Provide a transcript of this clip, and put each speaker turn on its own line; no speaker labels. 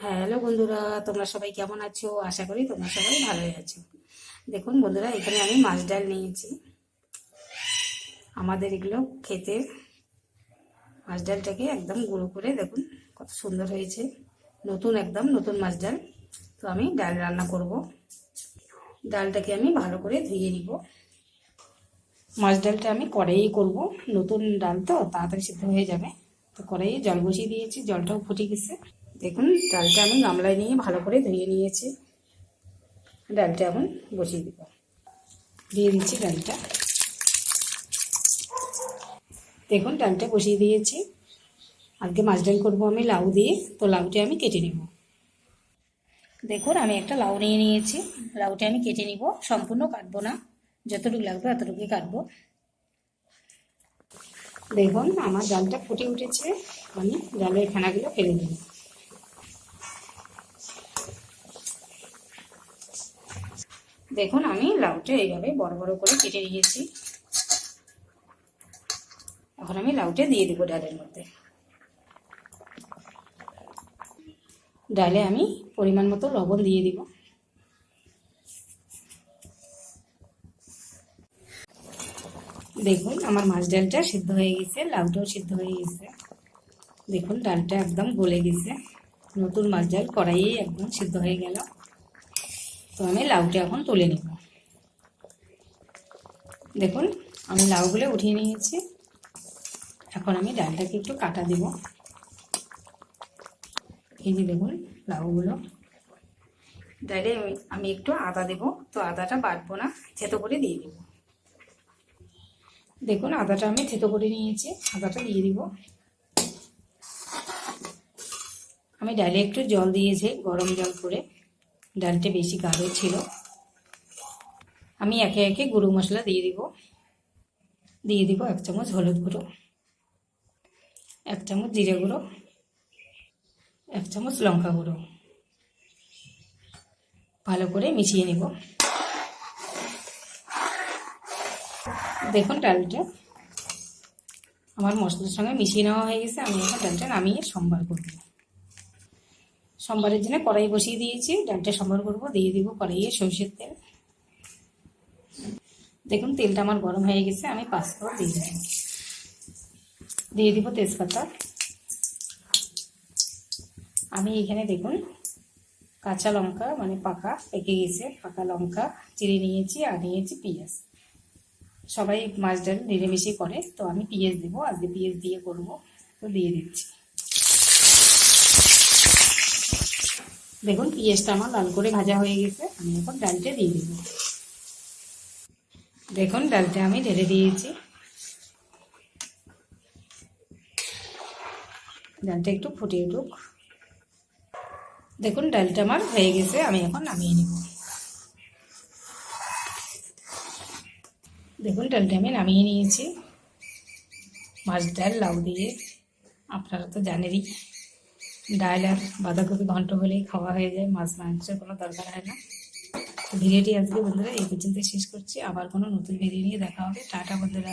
Hello বন্ধুরা, তোমরা সবাই কেমন আছো? আশা করি তোমরা সবাই ভালোই আছো। দেখুন বন্ধুরা, এখানে আমি মাছ ডাল নিয়েছি। আমাদের এগুলো খেতে মাছ ডালটাকে একদম গুঁড়ো করে দেখুন কত সুন্দর হয়েছে। নতুন একদম নতুন মাছ ডাল। তো আমি ডাল রান্না করব। ডালটাকে আমি ভালো করে ধুয়ে নিব। মাছ ডালটা আমি কড়াইয়ে করব। নতুন ডাল তো, তাড়াতাড়ি সিদ্ধ হয়ে যাবে। তো কড়াইয়ে জল বসিয়ে দিয়েছি। জলটাও ফুটে গেছে। দেখুন, ডালটা আমি গামলায় নিয়ে ভালো করে ধুয়ে নিয়েছি। ডালটা এখন বসিয়ে দিব। দিয়ে দিচ্ছি ডালটা। দেখুন, ডালটা বসিয়ে দিয়েছি। আজকে মাছ ডাল করব আমি লাউ দিয়ে, তো লাউটা আমি কেটে নেব। দেখুন, আমি একটা লাউ নিয়ে নিয়েছি। লাউটা আমি কেটে নিব, সম্পূর্ণ কাটবো না। যতটুকু লাগবে ততটুকুই কাটবো। দেখুন, আমার ডালটা ফুটে উঠেছে। আমি ডালের খানাগুলো ফেলে দিই দেখুন, আমি লাউটা এইভাবে বড় বড় করে কেটে নিয়েছি। এখন আমি লাউটা দিয়ে দিব ডালের মধ্যে। ডালে আমি পরিমাণ মতো লবণ দিয়ে দিব। দেখুন, আমার মাছ ডালটা সিদ্ধ হয়ে গেছে, লাউটাও সিদ্ধ হয়ে গেছে। দেখুন, ডালটা একদম গলে গেছে। নতুন মাছ ডাল কড়াইয়ে একদম সিদ্ধ হয়ে গেল। তো আমি লাউটা এখন তুলে নেব। দেখুন, আমি লাউগুলো উঠিয়ে নিয়েছি। এখন আমি ডালটাকে একটু কাটা দেব। এই যে দেখুন, লাউগুলো। ডালে আমি- একটু আদা দেব, তো আদাটা বাটবো না, থেতো করে দিয়ে দেব। দেখুন, আদাটা আমি থেতো করে নিয়েছি, আদাটা দিয়ে দিব। আমি ডালে একটু জল দিয়েছি, গরম জল করে। ডালটা বেশি গাঢ় ছিল। আমি একে একে গুঁড়ো মশলা দিয়ে দিব। দিয়ে দিব এক চামচ হলুদ গুঁড়ো, এক চামচ জিরে গুঁড়ো, এক চামচ লঙ্কা গুঁড়ো। ভালো করে মিশিয়ে নিব। দেখুন ডালটা আমার মশলার সঙ্গে মিশিয়ে নেওয়া হয়ে গেছে। আমি এখন ডালটা নামিয়ে সম্বার করব। সোমবারের জন্য কড়াই বসিয়ে দিয়েছি, ডালটা সম্বার করব, দিয়ে দিব কড়াইয়ে সরষের তেল। দেখুন, তেলটা আমার গরম হয়ে গেছে, আমি ফোড়ন দিয়ে দিব দিয়ে দিব তেজপাতা। আমি এখানে দেখুন, কাঁচা লঙ্কা মানে পাকা, পেকে গেছে, পাকা লঙ্কা চিড়ে নিয়েছি আর নিয়েছি পেঁয়াজ। সবাই মাছ ডাল নিরামিষই করে, তো আমি পেঁয়াজ দেবো, আজকে পেঁয়াজ দিয়ে করব, তো দিয়ে দিচ্ছি। দেখুন পেঁয়াজটা আমার? লাল করে ভাজা হয়ে গেছে। আমি এখন ডালটা দিয়ে দেবো। দেখুন, ডালটা আমি ঢেলে দিয়েছি। ডালটা একটু ফুটে উঠুক। দেখুন, ডালটা আমার হয়ে গেছে। আমি এখন নামিয়ে নেব। দেখুন, ডালটা আমি নামিয়ে নিয়েছি। মাছ ডাল, লাউ দিয়ে। আপনারা তো জানেনই। ডাল আর বাঁধাকপি ঘন্ট হলেই খাওয়া হয়ে যায়, মাছ, মাংসের কোনো দরকার হয় না। ভিডিওটি আজকে বন্ধুরা এই পর্যন্ত শেষ করছি। আবার কোনো নতুন ভিডিও নিয়ে দেখা হবে। টাটা বন্ধুরা।